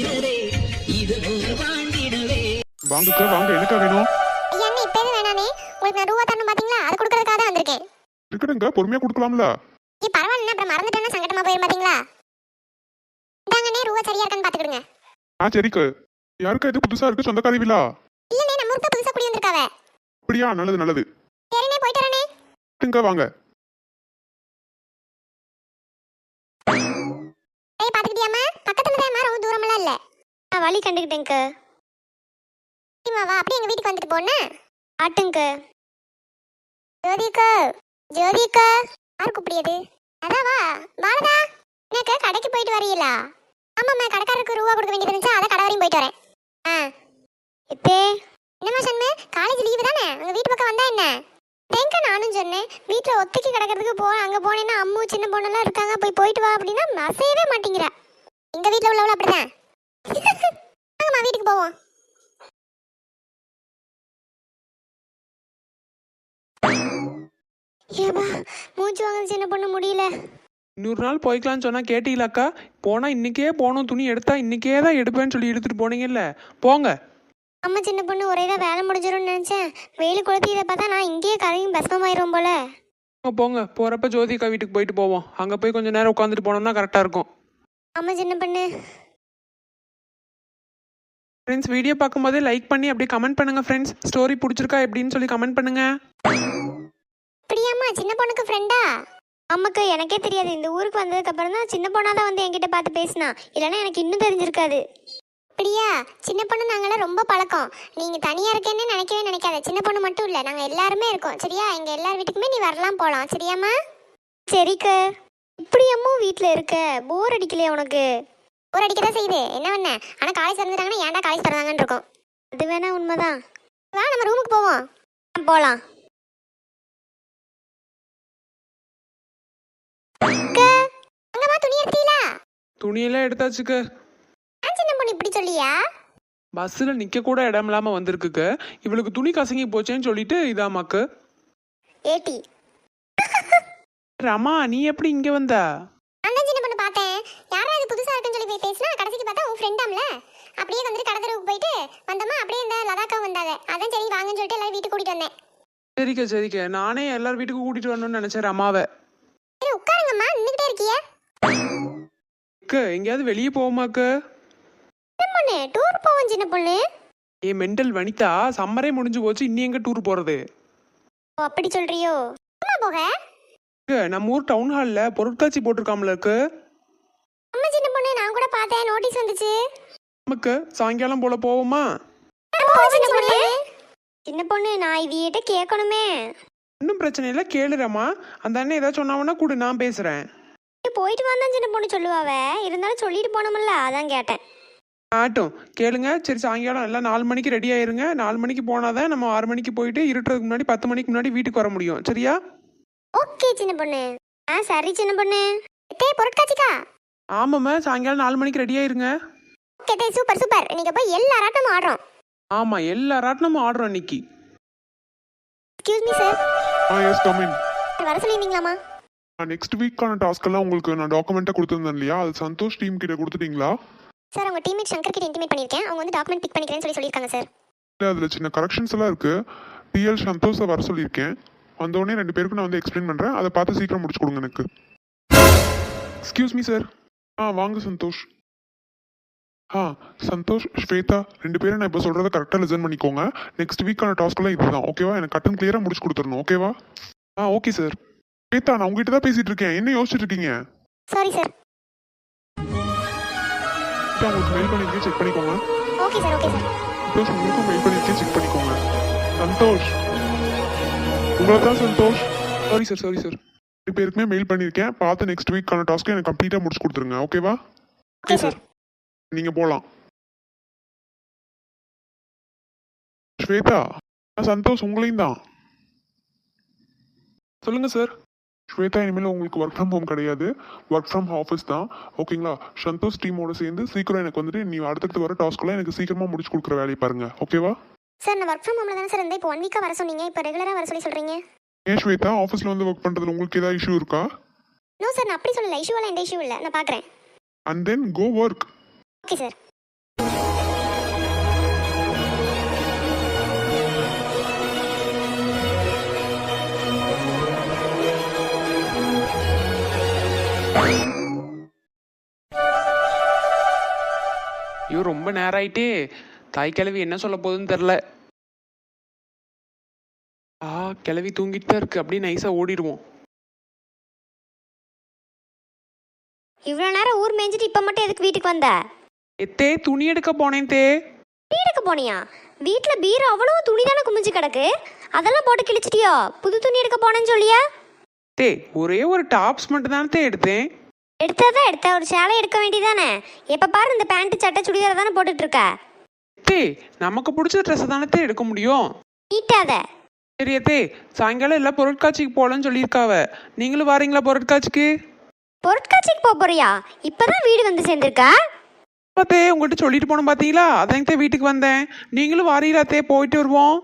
வீரரே வாழ்ந்திடவே வாங்கக்கா வாங்க எனக்கா வேணும்? ஐயா அண்ணே இப்போ எதுவும் வேணானே உங்களுக்கு நான் ரூபா தரணும் பாத்தீங்களா? அது கொடுக்கறதுக்காக தான் வந்திருக்கேன். இருக்கட்டுங்க பொறுமையா கொடுக்கலாம்ல. நீ பரவாயில்ல அப்புறம் மறந்துட்டேன்னா சங்கடமா போயிரும் பாத்தீங்களா? இந்தாங்கண்ணே ரூபா சரியா இருக்கான்னு பாத்துக்கிடுங்க. ஆ சரிக்கு. யாருக்கா இது புதுசா இருக்கு சொந்தக்காரி விழா? இல்லண்ணே நம்ம ஊருக்கு புதுசா குடி வந்திருக்காவ அப்படியா? நல்லது நல்லது. சரிண்ணே போயிட்டு வரேனே இங்க வாங்க ஏய் பாத்துக்கிட்டியாமா பக்கத்துல தான் ரொம்ப தூரமெல்லாம் இல்ல நான் வழி கண்டுக்கிட்டேங்க வா அப்படியே எங்க வீட்டுக்கு வந்துட்டு போன ஆட்டுங்க. ஜோதிகா ஜோதிகா யார் கூப்பிடியது? அதான் வா பாலதா எனக்கு கடைக்கு போயிட்டு வரீங்களா? ஆமாம்மா கடைக்காரருக்கு ரூபா கொடுக்க வேண்டியது இருந்துச்சு அதை கடை வரையும் போயிட்டு வரேன். ஆ. இப்பே என்னம்மா சொன்ன? காலேஜ் லீவு தானே? உங்க வீட்டு பக்கம் வந்தா என்ன? தேங்க நானும் சொன்னேன் வீட்டில் ஒத்திக்கு கிடக்கிறதுக்கு போ அங்கே போனேன்னா அம்மு சின்ன பொண்ணெல்லாம் இருக்காங்க போய் போயிட்டு வா அப்படின்னா அசையவே மாட்டேங்கிறா. எங்கள் வீட்டில் உள்ளவள அப்படிதான் வாங்கம்மா வீட்டுக்கு போவோம். ஏப்பா மூச்சு வாங்க சின்ன பொண்ணு முடியல? இன்னொரு நாள் போய்க்கலாம்னு சொன்னா கேட்டீங்களாக்கா போனா இன்னைக்கே போகணும் துணி எடுத்தா இன்னைக்கே தான் எடுப்பேன்னு சொல்லி எடுத்துட்டு போனீங்கல்ல. போங்க. அம்மா சின்ன பொண்ணு ஒரே தான் வேலை முடிஞ்சிரும்னு நினச்சேன். வெயில் கொளுத்தி இதை பார்த்தா நான் இங்கேயே கரையும் பஸ்மமாயிரும் போல. போங்க, போங்க. போறப்ப ஜோதிகா வீட்டுக்கு போயிட்டு போவோம். அங்க போய் கொஞ்ச நேரம் உட்காந்துட்டு போனோம்னா கரெக்டா இருக்கும். அம்மா சின்ன பொண்ணு. ஃப்ரெண்ட்ஸ் வீடியோ பார்க்கும்போதே லைக் பண்ணி அப்படியே கமெண்ட் பண்ணுங்க ஃப்ரெண்ட்ஸ் ஸ்டோரி பிடிச்சிருக்கா எப்படின்னு சொல்லி கமெண்ட் பண்ணுங்க. அப்படியாம்மா சின்ன பொண்ணுக்கு ஃப்ரெண்டா அம்மாக்கு எனக்கே தெரியாது. இந்த ஊருக்கு வந்ததுக்கு அப்புறம் தான் சின்ன பொண்ணா தான் வந்து என்கிட்ட பார்த்து பேசினா. இல்லைன்னா எனக்கு இன்னும் தெரிஞ்சிருக்காது. அப்படியா சின்ன பொண்ணு நாங்களாம் ரொம்ப பழக்கம். நீங்க தனியா இருக்கேன்னு நினைக்கவே நினைக்காத. சின்ன பொண்ணு மட்டும் இல்லை நாங்க எல்லாருமே இருக்கோம். சரியா? எங்க எல்லார் வீட்டுக்குமே நீ வரலாம் போலாம். சரியாம்மா? சரிக்கு இப்படி அம்மா வீட்டில் இருக்க? போர் அடிக்கலையா உனக்கு? போர் அடிக்க தான் செய்யுது. என்ன பண்ண ஆனா காலேஜ் திறந்துட்டாங்கன்னா ஏன்டா காலேஜ் திறந்தாங்கன்னு இருக்கும். அது வேணா உண்மைதான். வா நம்ம ரூமுக்கு போவோம். போலாம். அக்கா, அங்கம்மா துணி எடுத்தீங்களா துணியெல்லாம் எடுத்தாச்சுக்க. ஏன் சின்ன பொண்ணு இப்படி சொல்லியா? பஸ்ஸில் நிற்க கூட இடம் இல்லாமல் வந்திருக்குக்க. இவளுக்கு துணி கசங்கி போச்சேன்னு சொல்லிட்டு இதாமாக்கு. ஏட்டி. ரமா நீ எப்படி இங்கே வந்தா? அந்த சின்ன பொண்ணு பார்த்தேன் யாரா இது புதுசா இருக்குன்னு சொல்லி போய் பேசினா கடைசிக்கு பார்த்தா உன் ஃப்ரெண்டாம்ல அப்படியே வந்துட்டு கடத்தருக்கு போயிட்டு வந்தோமா அப்படியே இந்த லதாக்கா வந்தாங்க. அதான் சரி வாங்கன்னு சொல்லிட்டு எல்லாரும் வீட்டுக்கு கூட்டிட்டு வந்தேன். சரிக்க சரிக்க. நானே எல்லார் வீட்டுக்கும் கூட்டிட்டு வரணும்னு நினைச்சேன் ரமாவை. சரி உட்காருங்கம்மா நின்றுகிட்டே இருக்கிய? அக்க எங்கேயாவது வெளியே போவோமாக்க சின்ன பொண்ணு டூர் போவோம் சின்ன பொண்ணு. ஏ மெண்டல் வனிதா சம்மரே முடிஞ்சு போச்சு இன்னி எங்க டூர் போறது? ஓ அப்படி சொல்றியோ? அம்மா போக? அக்க, நம்ம ஊர் டவுன் ஹாலில் பொருட்காட்சி போட்டிருக்காமல இருக்கு பார்த்தேன் நோட்டீஸ் வந்துச்சு? நமக்கு சாயங்காலம் போல போவோமா? சின்ன பொண்ணு? நான் இவியிட்ட கேட்கணுமே ஒன்றும் பிரச்சனை இல்லை கேளுறமா அந்த அண்ணன் ஏதாச்சும் சொன்னாவன்னா கூட நான் பேசுறேன். போயிட்டு வந்தான் சின்ன பொண்ணு சொல்லுவாவ. இருந்தாலும் சொல்லிட்டு போனோம்ல அதான் கேட்டேன். ஆட்டும். கேளுங்க. சரி சாயங்காலம் எல்லாம் நாலு மணிக்கு ரெடி ஆயிருங்க. நாலு மணிக்கு போனாதான் நம்ம ஆறு மணிக்கு போயிட்டு இருட்டுறதுக்கு முன்னாடி பத்து மணிக்கு முன்னாடி வீட்டுக்கு வர முடியும். சரியா? ஓகே சின்ன பொண்ணு. ஆ சரி சின்ன பொண்ணு. டே பொருட்காட்சிக்கா? ஆமாம்மா சாயங்காலம் நாலு மணிக்கு ரெடி ஆயிருங்க. ஓகே டே சூப்பர் சூப்பர் நீங்க போய் எல்லா ஆட்டமும் ஆடுறோம். ஆமாம் எல்லா ராட்டினமும் ஆடுறோம் இன்னைக்கு. Excuse me sir ah yes come in வர சொல்லியிருந்தீங்களாமா நெக்ஸ்ட் வீக்கான டாஸ்க் எல்லாம் உங்களுக்கு நான் டாக்குமெண்ட்டாக கொடுத்துருந்தேன் இல்லையா? அது சந்தோஷ் டீம் கிட்ட கொடுத்துட்டீங்களா? சார் உங்க டீம்மேட் சங்கர் கிட்ட இன்டிமேட் பண்ணியிருக்கேன். அவங்க வந்து டாக்குமெண்ட் பிக் பண்ணிக்கிறேன்னு சொல்லி சொல்லியிருக்காங்க சார். இல்லை அதில் சின்ன கரெக்ஷன்ஸ் எல்லாம் இருக்கு. டிஎல் சந்தோஷை வர சொல்லியிருக்கேன். வந்தோடனே ரெண்டு பேருக்கும் நான் வந்து எக்ஸ்பிளைன் பண்ணுறேன் அதை பார்த்து சீக்கிரம் முடிச்சு கொடுங்க எனக்கு. எக்ஸ்கியூஸ் மீ சார் ஆ வாங்க சந்தோஷ். ஆ சந்தோஷ் ஸ்வேதா ரெண்டு பேரும் நான் இப்போ சொல்கிறத கரெக்டாக லிசன் பண்ணிக்கோங்க. நெக்ஸ்ட் வீக்கான டாஸ்க்கெல்லாம் இதுதான் ஓகேவா எனக்கு கட்டன் கிளியராக முடிச்சு கொடுத்துடணும் ஓகேவா ஆ ஓகே சார் ஸ்வேதா நான் உங்ககிட்ட தான் பேசிட்டு இருக்கேன். என்ன யோசிச்சுட்டு இருக்கீங்க? சாரி சார் உங்களுக்கு மெயில் பண்ணிருக்கேன் செக் பண்ணிக்கோங்க. Okay sir okay sir Santhosh உங்களுக்கும் மெயில் பண்ணிருக்கேன் செக் பண்ணிக்கோங்க. சந்தோஷ். உங்களை தான் Santhosh. Sorry sir sorry sir ரெண்டு பேருக்குமே மெயில் பண்ணியிருக்கேன் பார்த்து நெக்ஸ்ட் வீக்கான டாஸ்க்கை எனக்கு கம்ப்ளீட்டாக முடிச்சு கொடுத்துருங்க. ஓகேவா ஓகே சார் நீங்கள் போகலாம் ஸ்வேதா சந்தோஷ் உங்களையும் தான். சொல்லுங்க சார் ஸ்வேதா இனிமேல் உங்களுக்கு ஒர்க் ஃப்ரம் ஹோம் கிடையாது. ஒர்க் ஃப்ரம் ஆஃபீஸ் தான். ஓகேங்களா சந்தோஷ் டீமோட சேர்ந்து சீக்கிரம் எனக்கு வந்துட்டு நீ அடுத்தடுத்து வர டாஸ்க்கெல்லாம் எனக்கு சீக்கிரமாக முடிச்சு கொடுக்குற வேலையை பாருங்க. ஓகேவா சார் நான் ஒர்க் ஃப்ரம் ஹோம்ல தானே சார் இருந்தேன். இப்போ ஒன் வீக்காக வர சொன்னீங்க. இப்போ ரெகுலராக வர சொல்லி சொல்றீங்க. ஏன் ஸ்வேதா? ஆஃபீஸில் வந்து ஒர்க் பண்ணுறதுல உங்களுக்கு ஏதாவது இஷ்யூ இருக்கா? நோ சார் நான் அப்படி சொல்லல. இஷ்யூவெல்லாம் எந்த இஷ்யூ இல்லை. நான் பார்க்குறேன் and then go work okay sir ஐயோ ரொம்ப நேரம் ஆயிட்டு. தாய் கிழவி என்ன சொல்ல போகுதுன்னு தெரில ஆ கிழவி தூங்கிட்டு தான் இருக்கு. அப்படியே நைஸா ஓடிடுவோம். இவ்வளோ நேரம் ஊர் மேய்ஞ்சிட்டு இப்போ மட்டும் எதுக்கு வீட்டுக்கு வந்த? எத்தே துணி எடுக்க போனேன் தே. வீட்டுக்கு போனியா? வீட்டில் பீரோ அவ்வளோ துணி தானே குமிஞ்சு கிடக்கு? அதெல்லாம் போட்டு கிழிச்சிட்டியோ? புது துணி எடுக்க போனேன்னு சொல்லியா? தே ஒரே ஒரு டாப்ஸ் மட்டும் தானே தே எடுத்தேன். எடுத்ததா? எடுத்த ஒரு சேலை எடுக்க வேண்டியதானே? எப்போ பாரு இந்த பேண்ட் சட்டை சுடிதார் தானே போட்டுட்டு இருக்க? தே நமக்கு பிடிச்ச ட்ரெஸ்ஸை தானே தே எடுக்க முடியும். நீட்டாத. சரி அத்தே சாயங்காலம் எல்லாம் பொருட்காட்சிக்கு போகலன்னு சொல்லியிருக்காவ. நீங்களும் வாரீங்களா பொருட்காட்சிக்கு? பொருட்காட்சிக்கு போக போறியா? இப்பதான் வீடு வந்து சேர்ந்திருக்கா? பார்த்தே உங்கள்கிட்ட சொல்லிட்டு போனோம் பார்த்தீங்களா அதான் தே வீட்டுக்கு வந்தேன். நீங்களும் வாரீங்களா தே போயிட்டு வருவோம்.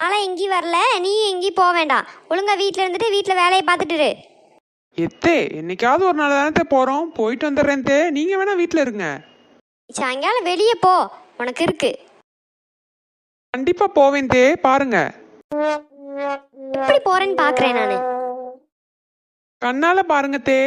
ஆனால் எங்கேயும் வரல. நீ எங்கேயும் போக வேண்டாம். ஒழுங்கா வீட்டில் இருந்துட்டு வீட்டில் வேலையை பார்த்துட்டு எத்தே என்னைக்காவது ஒரு நாள் தானே போகிறோம் போயிட்டு வந்துடுறேன் தே. நீங்கள் வேணா வீட்டில் இருங்க. சாயங்காலம் வெளியே போ. உனக்கு இருக்கு. கண்டிப்பாக போவேன் தே. பாருங்க. எப்படி போறேன்னு பாக்குறேன் நான். கண்ணால பாருங்க தே.